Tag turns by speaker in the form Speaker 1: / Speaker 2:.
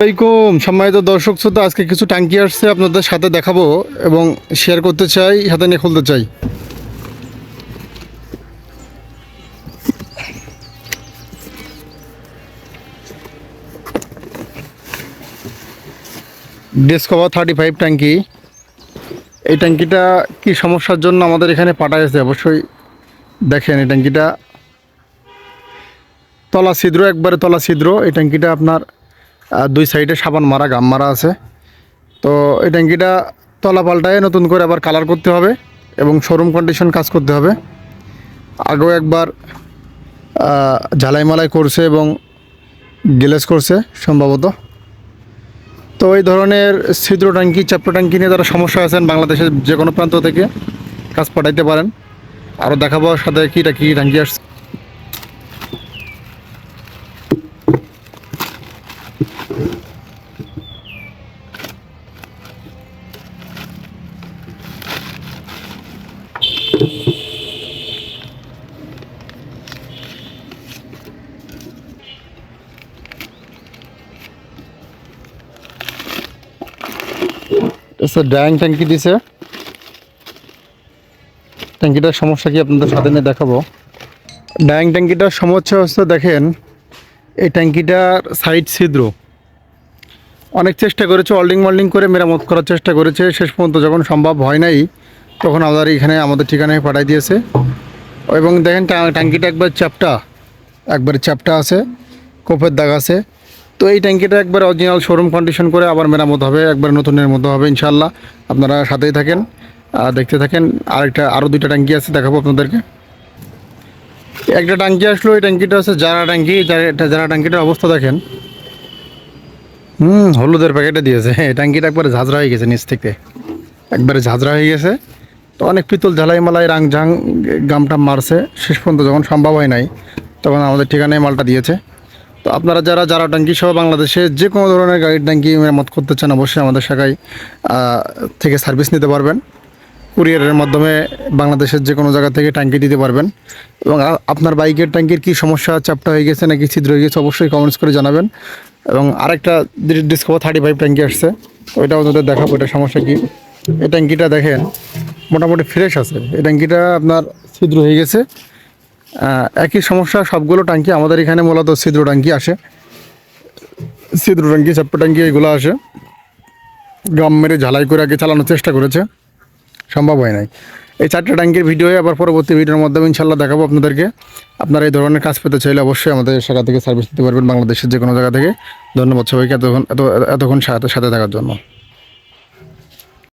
Speaker 1: আসসালামাইকুম সম্মানিত দর্শক শ্রোতা, আজকে কিছু ট্যাঙ্কি আসছে আপনাদের সাথে দেখাবো এবং শেয়ার করতে চাই সাথে নিয়ে খুলতে চাই। ডিসকভার থার্টি ফাইভ ট্যাঙ্কি এই ট্যাঙ্কিটা কি সমস্যার জন্য আমাদের এখানে পাঠাইছে অবশ্যই দেখেন এই ট্যাঙ্কিটা তলা ছিদ্র, একবারে তলা ছিদ্র। এই ট্যাঙ্কিটা আপনার আহ, দুই সাইডে সাবান মারা গাম মারা আছে। তো এই ট্যাঙ্কিটা তলা পাল্টায় নতুন করে আবার কালার করতে হবে এবং শোরুম কন্ডিশন কাজ করতে হবে। আগেও একবার আহ, ঝালাই মালাই করছে এবং গ্লেস করছে সম্ভবত। তো এই ধরনের ছিদ্র ট্যাঙ্কি চাপ্পা ট্যাঙ্কি নিয়ে যারা সমস্যা আছেন বাংলাদেশের যে কোনো প্রান্ত থেকে কাজ পাঠাইতে পারেন। আরও দেখাবো সাথে কীটা কী ট্যাঙ্কি আসছে। এটা ড্যাং ট্যাঙ্কি দিছে। ট্যাঙ্কিটার সমস্যা কি আপনাদের সাথে দেখাবো। ড্যাং ট্যাঙ্কিটার সমস্যা হচ্ছে দেখেন, এই ট্যাঙ্কিটার সাইড ছিদ্র। অনেক চেষ্টা করেছে ওয়েল্ডিং মোল্ডিং করে মেরামত করার চেষ্টা করেছে। শেষ পর্যন্ত যখন সম্ভব হয় নাই তখন আমাদের এখানে আমাদের ঠিকানায় পাঠাই দিয়েছে। এবং দেখেন ট্যাঙ্কিটা একবার চ্যাপটা, একবারে চ্যাপটা আছে, কোপের দাগ আছে। তো এই ট্যাঙ্কিটা একবার অরিজিনাল শোরুম কন্ডিশন করে আবার মেরামত হবে, একবার নতুনের মতো হবে ইনশাল্লাহ আপনারা সাথেই থাকেন, আর দেখতে থাকেন, আরেকটা আরও দুইটা ট্যাঙ্কি আছে, দেখাবো আপনাদেরকে। একটা ট্যাঙ্কি আসলো, এই ট্যাঙ্কিটা আছে যারা ট্যাঙ্কি যারা ট্যাঙ্কিটার অবস্থা দেখেন। হুম, হলুদের প্যাকেটে দিয়েছে। হ্যাঁ ট্যাঙ্কিটা একবারে ঝাঁঝরা হয়ে গেছে নিচ থেকে। একবারে ঝাঁঝরা হয়ে গেছে। তো অনেক পিতল ঝালাই মালাই রাং ঝাং গামটা মারছে। শেষ পর্যন্ত যখন সম্ভব হয় নাই, তখন আমাদের ঠিকানায় মালটা দিয়েছে। তো আপনারা যারা যারা ট্যাঙ্কি সহ বাংলাদেশে যে কোনো ধরনের গাড়ির ট্যাঙ্কি মেরামত করতে চান, অবশ্যই আমাদের শাখায় থেকে সার্ভিস নিতে পারবেন। কুরিয়ারের মাধ্যমে বাংলাদেশের যে কোনো জায়গা থেকে ট্যাঙ্কি দিতে পারবেন। এবং আপনার বাইকের ট্যাঙ্কির কী সমস্যা, চাপটা হয়ে গেছে নাকি ছিদ্র হয়ে গেছে, অবশ্যই কমেন্টস করে জানাবেন। এবং আরেকটা ডিসকভার থার্টি ফাইভ ট্যাঙ্কি আসছে, ওইটাও ওদের দেখাবো, এটা সমস্যা কী? এই ট্যাঙ্কিটা দেখেন মোটামুটি ফ্রেশ আছে। এই ট্যাঙ্কিটা আপনার ছিদ্র হয়ে গেছে। একই সমস্যা, সবগুলো ট্যাঙ্কি, আমাদের এখানে মূলত ছিদ্র ট্যাঙ্কি আসে। ছিদ্র ট্যাঙ্কি চাপ্পা ট্যাঙ্কি, এগুলো আসে। গাম মেরে ঝালাই করে আগে চালানোর চেষ্টা করেছে। সম্ভব হয় নাই। এই চারটে ট্যাঙ্কির ভিডিও আবার পরবর্তী ভিডিওর মাধ্যমে ইনশাল্লাহ দেখাবো আপনাদেরকে। আপনারা এই ধরনের কাজ পেতে চাইলে অবশ্যই আমাদের শাখা থেকে সার্ভিস দিতে পারবেন বাংলাদেশের যে কোনো জায়গা থেকে। ধন্যবাদ সবাইকে এতক্ষণ, এত, এতক্ষণ সাথে সাথে থাকার জন্য।